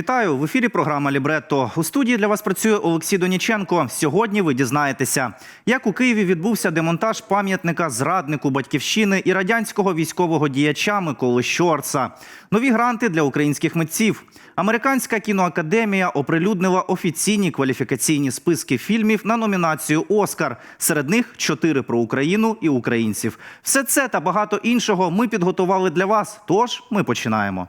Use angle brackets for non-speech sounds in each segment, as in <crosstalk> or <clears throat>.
Вітаю в ефірі. Програма Лібретто. У студії для вас працює Олексій Доніченко. Сьогодні ви дізнаєтеся, як у Києві відбувся демонтаж пам'ятника зраднику батьківщини і радянського військового діяча Миколи Щорца. Нові гранти для українських митців. Американська кіноакадемія оприлюднила офіційні кваліфікаційні списки фільмів на номінацію Оскар. Серед них чотири про Україну і українців. Все це та багато іншого ми підготували для вас. Тож ми починаємо.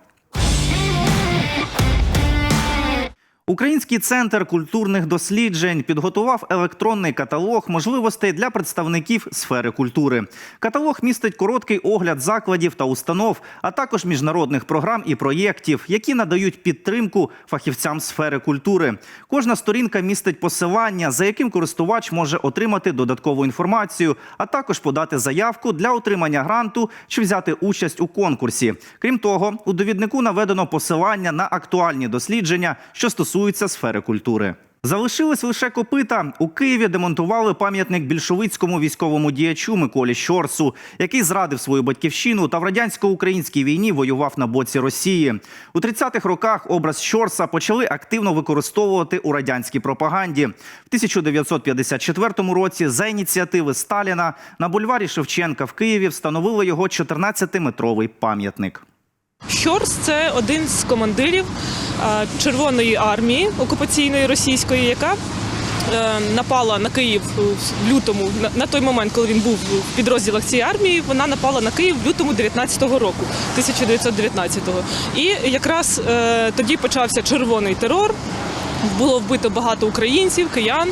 Український центр культурних досліджень підготував електронний каталог можливостей для представників сфери культури. Каталог містить короткий огляд закладів та установ, а також міжнародних програм і проєктів, які надають підтримку фахівцям сфери культури. Кожна сторінка містить посилання, за яким користувач може отримати додаткову інформацію, а також подати заявку для отримання гранту чи взяти участь у конкурсі. Крім того, у довіднику наведено посилання на актуальні дослідження, що стосуються сфери культури. Залишились лише копита. У Києві демонтували пам'ятник більшовицькому військовому діячу Миколі Щорсу, який зрадив свою батьківщину та в радянсько-українській війні воював на боці Росії. У 30-х роках образ Щорса почали активно використовувати у радянській пропаганді. В 1954 році за ініціативи Сталіна на бульварі Шевченка в Києві встановили його 14-метровий пам'ятник. Щорс це один з командирів е, Червоної армії окупаційної російської, яка е, напала на Київ в лютому, на- той момент, коли він був в підрозділах цієї армії, вона напала на Київ в лютому 19-го року, 1919-го. І якраз е, тоді почався червоний терор. Було вбито багато українців, киян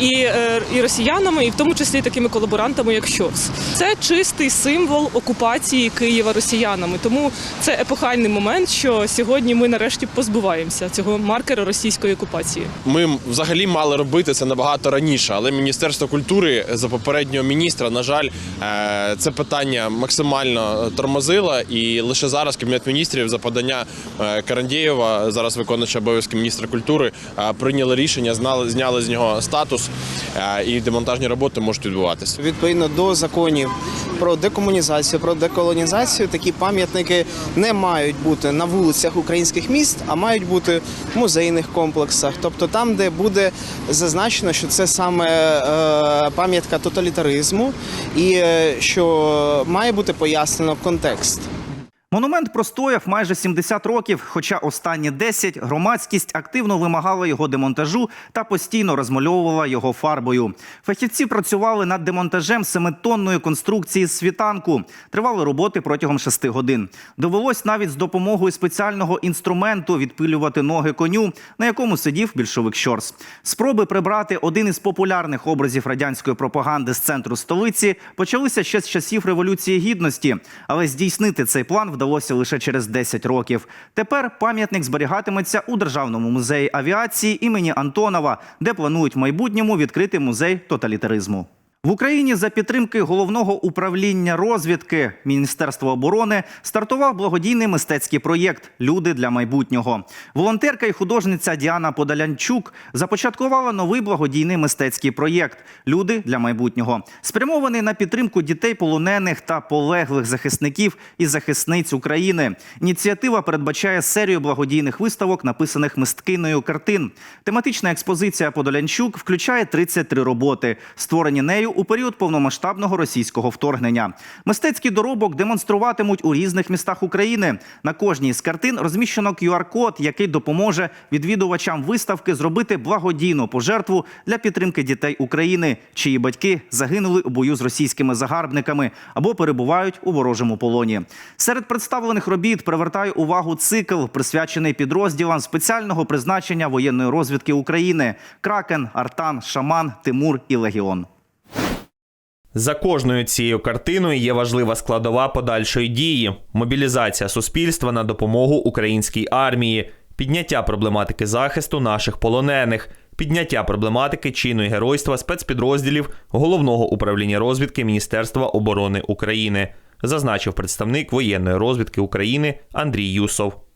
і, е, і росіянами, і в тому числі такими колаборантами, як Щорс. Це чистий символ окупації Києва росіянами. Тому це епохальний момент, що сьогодні ми нарешті позбуваємося цього маркера російської окупації. Ми взагалі мали робити це набагато раніше, але Міністерство культури за попереднього міністра, на жаль, е, це питання максимально тормозило. І лише зараз Кабінет міністрів за подання е, Карандєєва, зараз виконуючи обов'язки міністра культури, прийняли рішення, знали, зняли з нього статус, і демонтажні роботи можуть відбуватися. Відповідно до законів про декомунізацію, про деколонізацію, такі пам'ятники не мають бути на вулицях українських міст, а мають бути в музейних комплексах, тобто там, де буде зазначено, що це саме е, пам'ятка тоталітаризму, і е, що має бути пояснено контекст. Монумент простояв майже 70 років, хоча останні 10 громадськість активно вимагала його демонтажу та постійно розмальовувала його фарбою. Фахівці працювали над демонтажем семитонної конструкції з світанку. Тривали роботи протягом 6 годин. Довелось навіть з допомогою спеціального інструменту відпилювати ноги коню, на якому сидів більшовик Щорс. Спроби прибрати один із популярних образів радянської пропаганди з центру столиці почалися ще з часів революції гідності, але здійснити цей план вдалося лише через 10 років. Тепер пам'ятник зберігатиметься у державному музеї авіації імені Антонова, де планують в майбутньому відкрити музей тоталітаризму. В Україні за підтримки головного управління розвідки Міністерства оборони стартував благодійний мистецький проєкт Люди для майбутнього. Волонтерка і художниця Діана Подолянчук започаткувала новий благодійний мистецький проєкт Люди для майбутнього, спрямований на підтримку дітей полонених та полеглих захисників і захисниць України. Ініціатива передбачає серію благодійних виставок, написаних мисткиною картин. Тематична експозиція Подолянчук включає 33 роботи, створені нею у період повномасштабного російського вторгнення. Мистецький доробок демонструватимуть у різних містах України. На кожній з картин розміщено QR-код, який допоможе відвідувачам виставки зробити благодійну пожертву для підтримки дітей України, чиї батьки загинули у бою з російськими загарбниками або перебувають у ворожому полоні. Серед представлених робіт привертає увагу цикл, присвячений підрозділам спеціального призначення воєнної розвідки України: Кракен, Артан, Шаман, Тимур і Легіон. За кожною цією картиною є важлива складова подальшої дії: мобілізація суспільства на допомогу українській армії, підняття проблематики захисту наших полонених, підняття проблематики чину і геройства спецпідрозділів Головного управління розвідки Міністерства оборони України, зазначив представник воєнної розвідки України Андрій Юсов.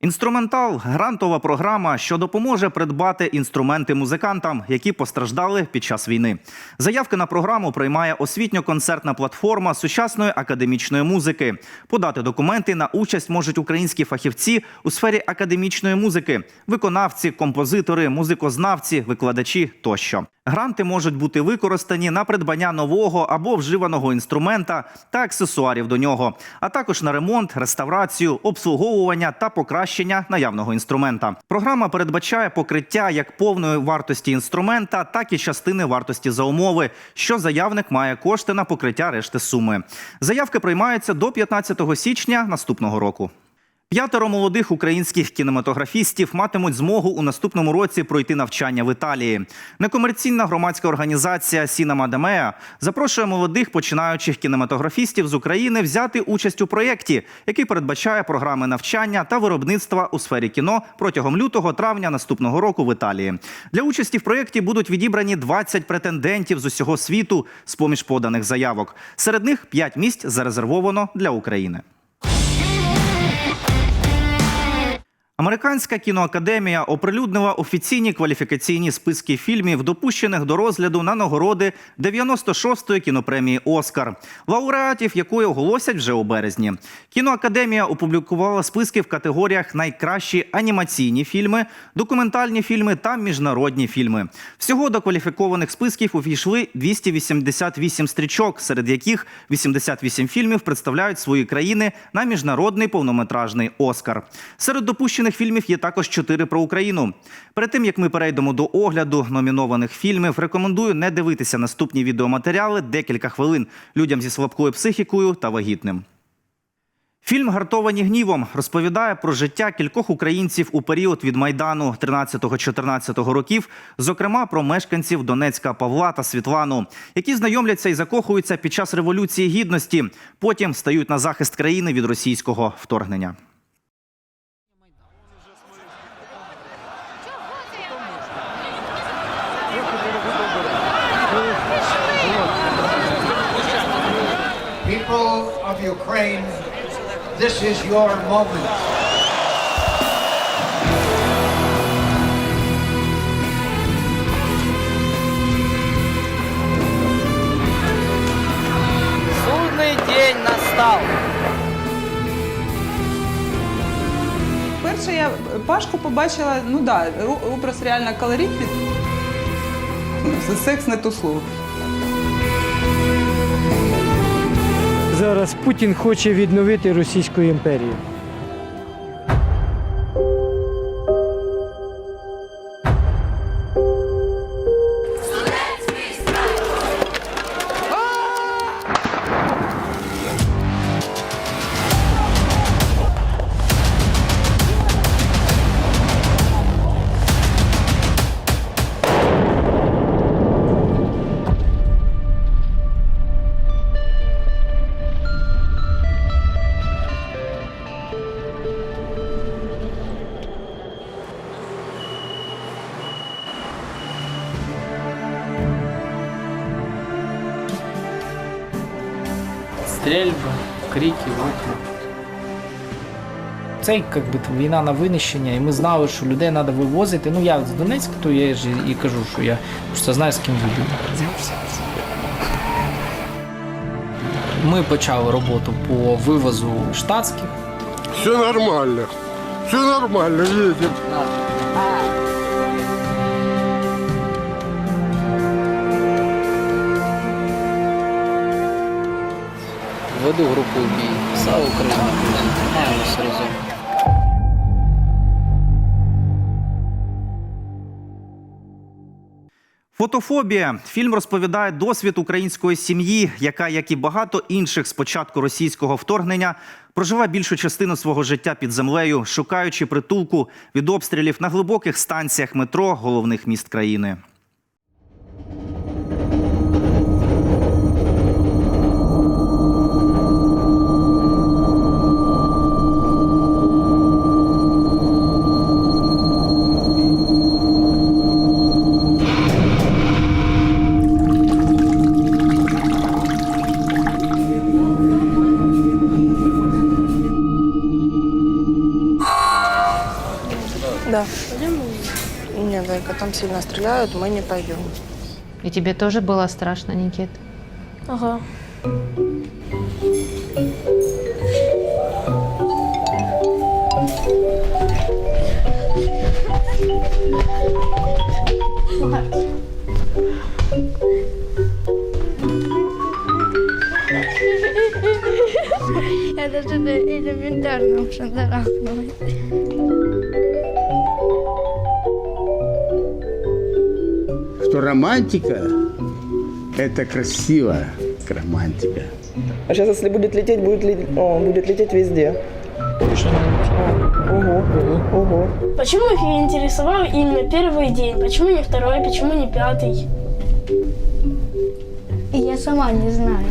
Інструментал грантова програма, що допоможе придбати інструменти музикантам, які постраждали під час війни. Заявки на програму приймає освітньо-концертна платформа сучасної академічної музики. Подати документи на участь можуть українські фахівці у сфері академічної музики, виконавці, композитори, музикознавці, викладачі тощо. Гранти можуть бути використані на придбання нового або вживаного інструмента та аксесуарів до нього, а також на ремонт, реставрацію, обслуговування та покращення наявного інструмента. Програма передбачає покриття як повної вартості інструмента, так і частини вартості за умови, що заявник має кошти на покриття решти суми. Заявки приймаються до 15 січня наступного року. П'ятеро молодих українських кінематографістів матимуть змогу у наступному році пройти навчання в Італії. Некомерційна громадська організація Сінема Демеа запрошує молодих починаючих кінематографістів з України взяти участь у проєкті, який передбачає програми навчання та виробництва у сфері кіно протягом лютого-травня наступного року в Італії. Для участі в проєкті будуть відібрані 20 претендентів з усього світу з поміж поданих заявок. Серед них 5 місць зарезервовано для України. Американська кіноакадемія оприлюднила офіційні кваліфікаційні списки фільмів, допущених до розгляду на нагороди 96-ї кінопремії Оскар, лауреатів якої оголосять вже у березні. Кіноакадемія опублікувала списки в категоріях найкращі анімаційні фільми, документальні фільми та міжнародні фільми. Всього до кваліфікованих списків увійшли 288 стрічок, серед яких 88 фільмів представляють свої країни на міжнародний повнометражний Оскар. Серед допущених фільмів є також чотири про Україну. Перед тим як ми перейдемо до огляду номінованих фільмів, рекомендую не дивитися наступні відеоматеріали декілька хвилин людям зі слабкою психікою та вагітним. Фільм Гартовані гнівом розповідає про життя кількох українців у період від майдану 13-14 років, зокрема про мешканців Донецька Павла та Світлану, які знайомляться і закохуються під час революції гідності, потім стають на захист країни від російського вторгнення. Of Ukraine, this is your moment. Судный день настал. Перше я Пашку побачила, ну да, образ реально колоритний. Секс не то слово. Зараз Путін хоче відновити Російську імперію. Це як би війна на винищення, і ми знали, що людей треба вивозити. Ну я з Донецька, то я ж і кажу, що я просто знаю, з ким воюю. Ми почали роботу по вивозу штатських. Все нормально. Все нормально, видите. Веду групу бій. Слава Україні! Тримаємося разом. Фотофобія. Фільм розповідає досвід української сім'ї, яка, як і багато інших з початку російського вторгнення, проживе більшу частину свого життя під землею, шукаючи притулку від обстрілів на глибоких станціях метро головних міст країни. Там сильно стреляют, мы не пойдем. И тебе тоже было страшно, Никит? Ага. Я даже элементарно уже зарахнулась. Что романтика – это красиво, романтика. А сейчас, если будет лететь, будет, О, будет лететь везде. Ого, ого. Почему их интересовал именно первый день? Почему не второй? Почему не пятый? Я сама не знаю.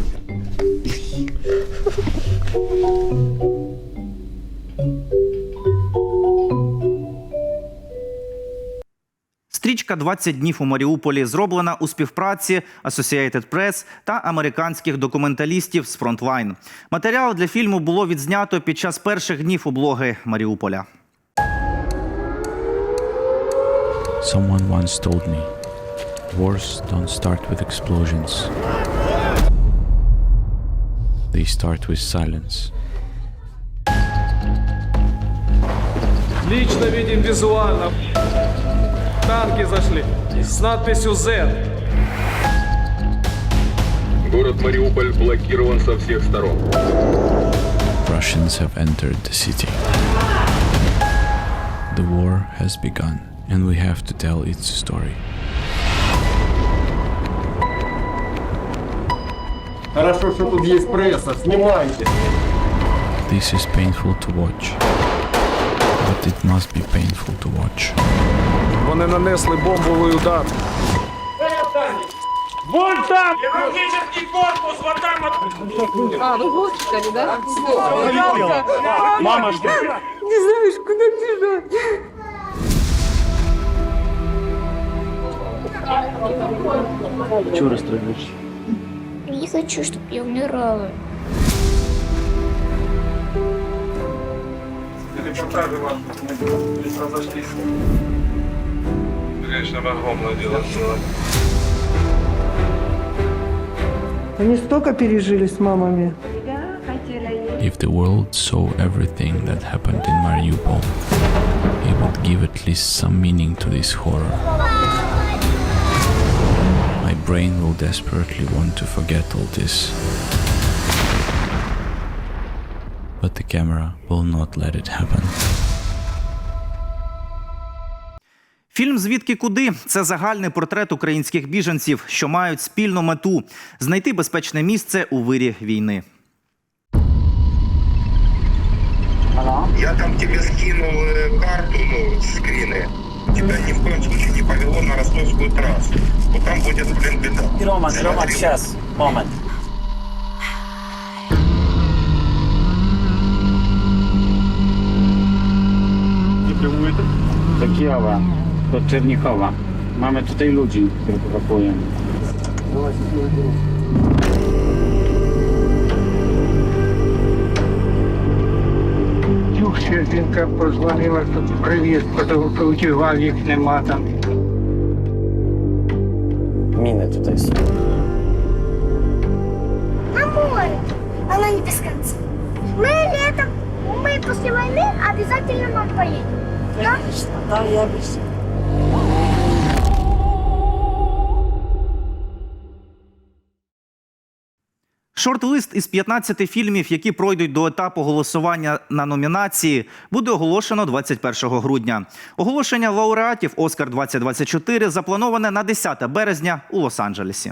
Стрічка «20 днів у Маріуполі зроблена у співпраці Associated Press та американських документалістів з Frontline. Матеріал для фільму було відзнято під час перших днів облоги Маріуполя. Someone once told me, wars don't start with explosions. They start with silence. Лично видим визуально. Танки зашли с надписью Z. Город Мариуполь блокирован со всех сторон. Russians have entered the city. The war has begun, and we have to tell its story. Хорошо, что тут есть пресса. Снимайте. This is painful to watch, but it must be painful to watch. Вони нанесли бомбовий удар. Вон там! Хірургічний корпус, вон там! А, вы госпитале, да? Всё. Мама, что? Не знаешь, куда бежать. Чего расстраиваешься? Не хочу, чтобы я умирала. Репортажи ваши разошлись. Конечно, огромное дело сделать. Они столько пережили с мамами. If the world saw everything that happened in Mariupol, it would give at least some meaning to this horror. My brain will desperately want to forget all this. But the camera will not let it happen. Фільм Звідки куди це загальний портрет українських біженців, що мають спільну мету знайти безпечне місце у вирі війни. Я там тебе скинул э, карту, ну, скрины. Тебя ни в коем случае не повело на ростовскую трассу. Вот там будет, блин, беда. Рома, Рома, сейчас. Момент. Do Kijowa, do Czernikowa. Mamy tutaj ludzi, których ewakuujemy. Ще жінка позвонила, що привіз, подготував їх нема там. Міни тут. На море. Она не без конца. Мы летом, мы после войны обязательно нам поедем. Да? Да, я без... Шорт-лист із 15 фільмів, які пройдуть до етапу голосування на номінації, буде оголошено 21 грудня. Оголошення лауреатів Оскар 2024 заплановане на 10 березня у Лос-Анджелесі.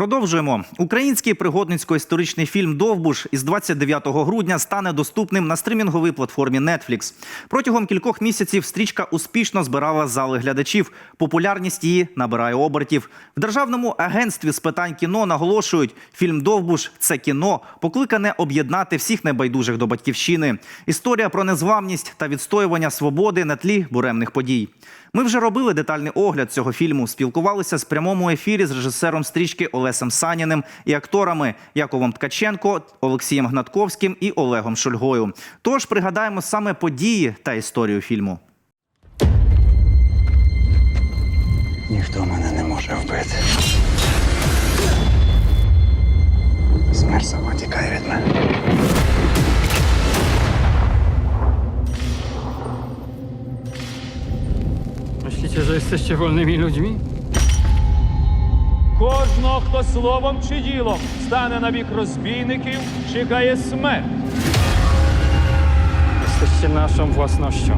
Продовжуємо. Український пригодницько-історичний фільм Довбуш із 29 грудня стане доступним на стримінговій платформі Netflix. Протягом кількох місяців стрічка успішно збирала зали глядачів. Популярність її набирає обертів. В державному агентстві з питань кіно наголошують, фільм Довбуш це кіно, покликане об'єднати всіх небайдужих до батьківщини. Історія про незламність та відстоювання свободи на тлі буремних подій. Ми вже робили детальний огляд цього фільму. Спілкувалися з прямому ефірі з режисером стрічки Олесем Саніним і акторами Яковом Ткаченко, Олексієм Гнатковським і Олегом Шульгою. Тож пригадаємо саме події та історію фільму. Ніхто мене не може вбити. Смерть сама тікає від мене. Myślicie, że jesteście wolnymi ludźmi? Кожного, хто словом чи ділом стане на бік розбійників, чекає смерть. Jesteście naszą własnością.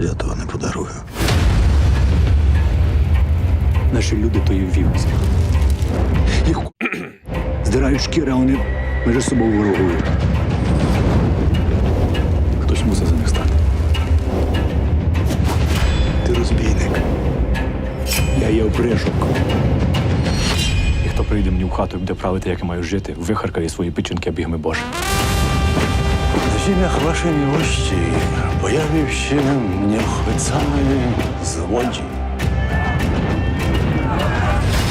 Я того не подарую. Наші люди то є вівці. Їх <clears throat> здирають шкіри, а вони між собою ворогують. Хтось мусить за них стати. Ти розбійник. Я є опришок. І хто прийде мені в хату і буде правити, як я маю жити, вихаркає свої печінки обігами Боже. W ziemiach waszej miłości pojawił się nieochwycony złodzi.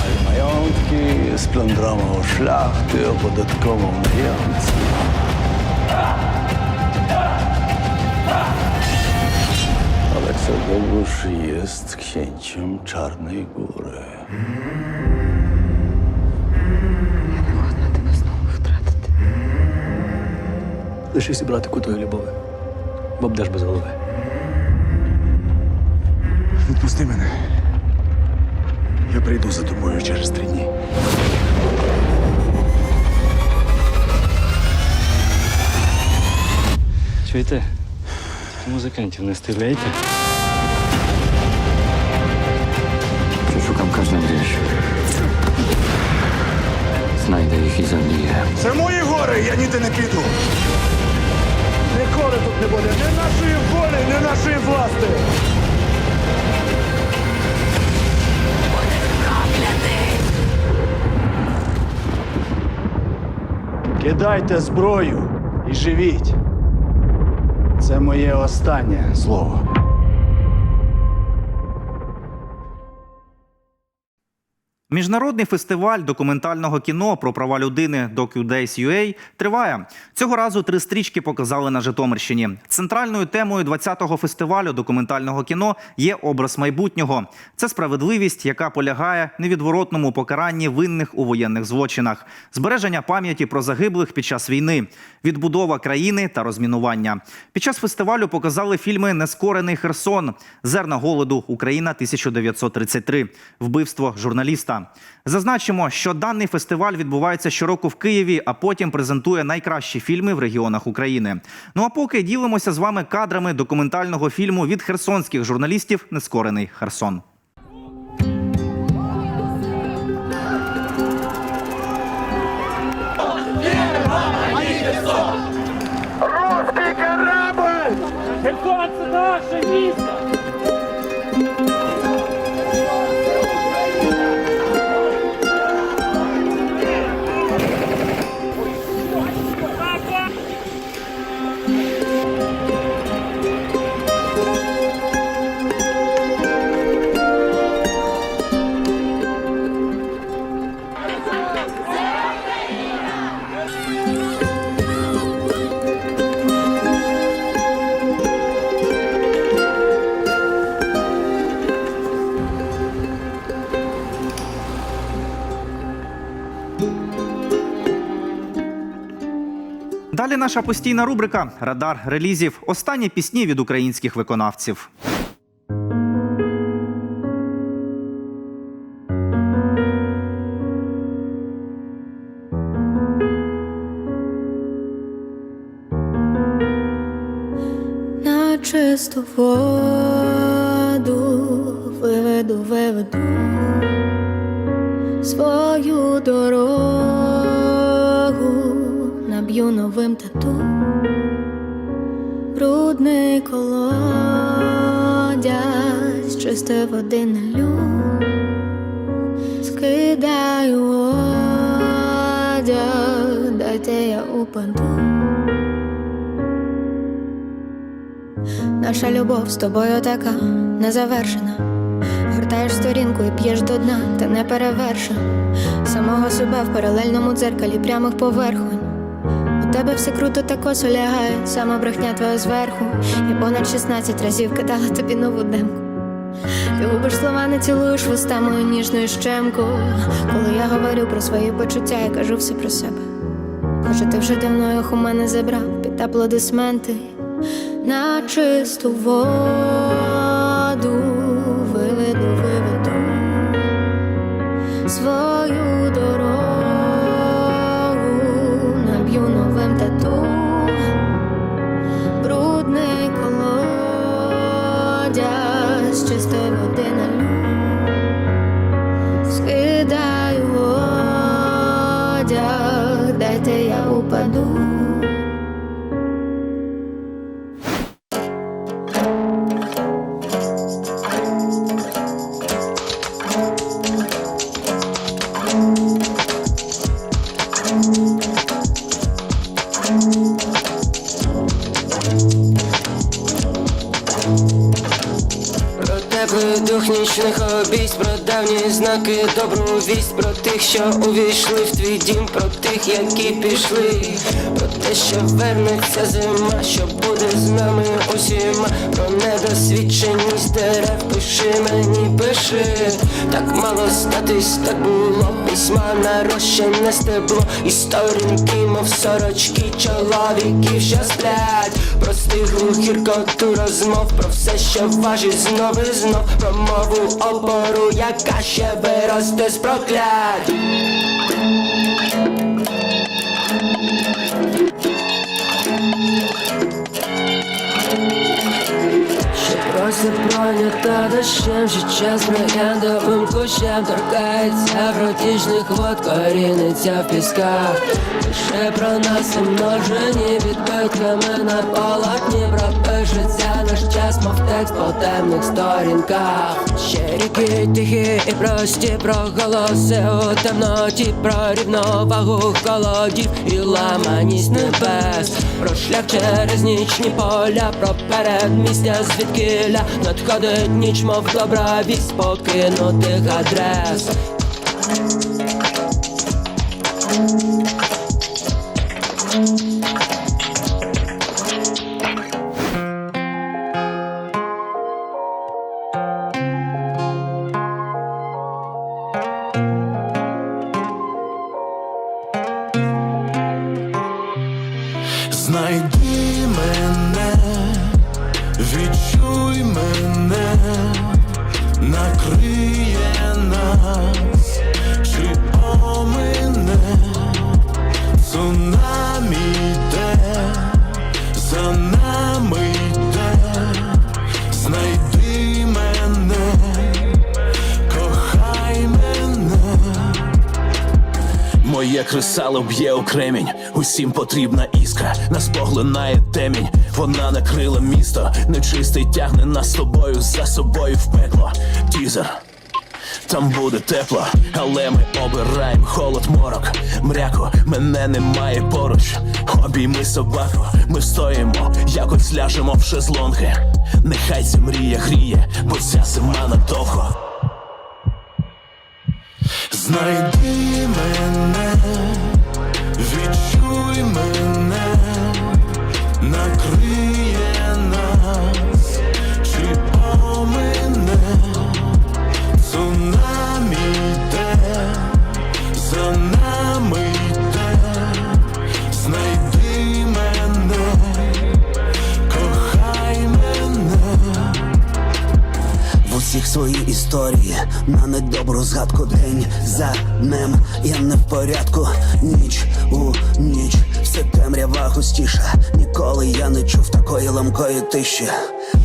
Ale majątki splądrował szlachty, Aleksandrowicz jest księciem Czarnej Góry. Лишися братику тої любові, бо будеш без голови. Відпусти мене. Я прийду за тобою через три дні. Чуєте? Музикантів не стріляйте. Znajdę ich i zabiję. Це мої гори, я ніде не піду. Ніколи тут не буде ні нашої волі, ні нашої власти. Кидайте зброю і живіть. Це моє останнє слово. Міжнародний фестиваль документального кіно про права людини DocuDays UA триває. Цього разу три стрічки показали на Житомирщині. Центральною темою 20-го фестивалю документального кіно є образ майбутнього. Це справедливість, яка полягає в невідворотному покаранні винних у воєнних злочинах, збереження пам'яті про загиблих під час війни, відбудова країни та розмінування. Під час фестивалю показали фільми Нескорений Херсон, Зерна голоду Україна 1933, Вбивство журналіста. Зазначимо, що даний фестиваль відбувається щороку в Києві, а потім презентує найкращі фільми в регіонах України. Ну а поки ділимося з вами кадрами документального фільму від херсонських журналістів Нескорений Херсон. Херсон це наше місто! Наша постійна рубрика Радар релізів. Останні пісні від українських виконавців. На чисту воду виведу, виведу свою дорогу, наб'ю новим тату, брудний колодязь, чисте води налю, скидаю одяг, дайте я упаду. Наша любов з тобою така незавершена. Гортаєш сторінку і п'єш до дна, та не перевершена. Самого себе в паралельному дзеркалі прямих поверхонь. Тебе все круто та косо лягає, сама брехня твоя зверху. Я понад 16 разів кидала тобі нову демку. Ти губиш слова, не цілуєш вуста мою ніжною щемку. Коли я говорю про свої почуття, я кажу все про себе. Хоча ти вже давно їх у мене забрав під аплодисменти на чисту воду Про дух нічних обійсть, про давні знаки, добру вість, про тих, що увійшли в твій дім, про тих, які пішли, про те, що вернеться зима, що буде з нами усіма, про недосвідченість дерев, пиши мені, пиши, так мало статись, так було, письма нарощене стебло, і сторінки, мов сорочки, чоловіків, що сплять, про стиглу гіркоту розмов, про все, що важить знов і знов, про мову опору, яка ще виросте з проклять. Ще просто дощем, ще час трояндовим кущем торкається вротічних вод, коріниться в пісках. Лише про нас і множені відбитками на полотні пропишеться наш час, мов текст по темних сторінках. Ще ріки тихі і прості про голоси у темноті, про рівновагу холодів і ламаність небес, про шлях через нічні поля, про передмістя звідкиля надходить ніч, мов добра вість покинутих адрес. Знайди б'є у кремінь, усім потрібна іскра, нас поглинає темінь, вона накрила місто, нечистий тягне нас з тобою за собою в пекло. Тізер. Там буде тепло, але ми обираємо холод морок. Мряко, мене немає поруч. Обійми собаку, ми стоїмо, якось ляжемо в шезлонги. Нехай ця мрія гріє, бо ця зима надовго. Знайди мене, відчуй мене, накриє нас, В усіх свої історії на недобру згадку день за днем я не в порядку. Ніч у ніч, все темрява густіша. Ніколи я не чув такої ламкої тиші.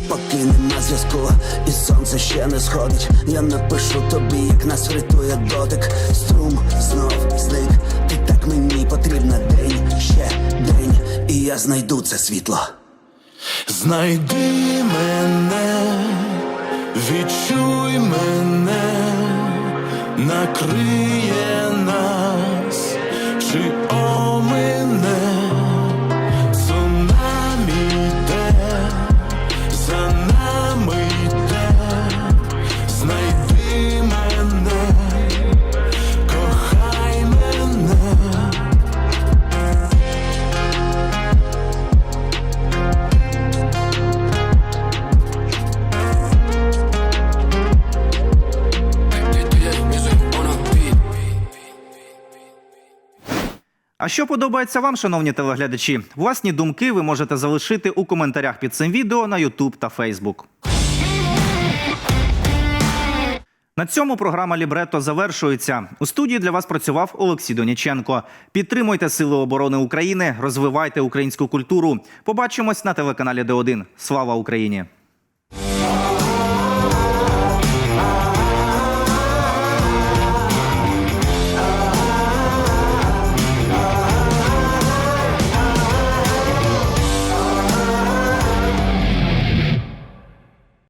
Поки нема зв'язку, і сонце ще не сходить. Я напишу тобі, як нас врятує дотик. Струм знов зник. Ти так мені потрібна день, ще день, і я знайду це світло. Знайди мене, відчуй мене, накриє що подобається вам, шановні телеглядачі? Власні думки ви можете залишити у коментарях під цим відео на YouTube та Facebook. На цьому програма Лібрето завершується. У студії для вас працював Олексій Доніченко. Підтримуйте Сили оборони України, розвивайте українську культуру. Побачимось на телеканалі Д1. Слава Україні!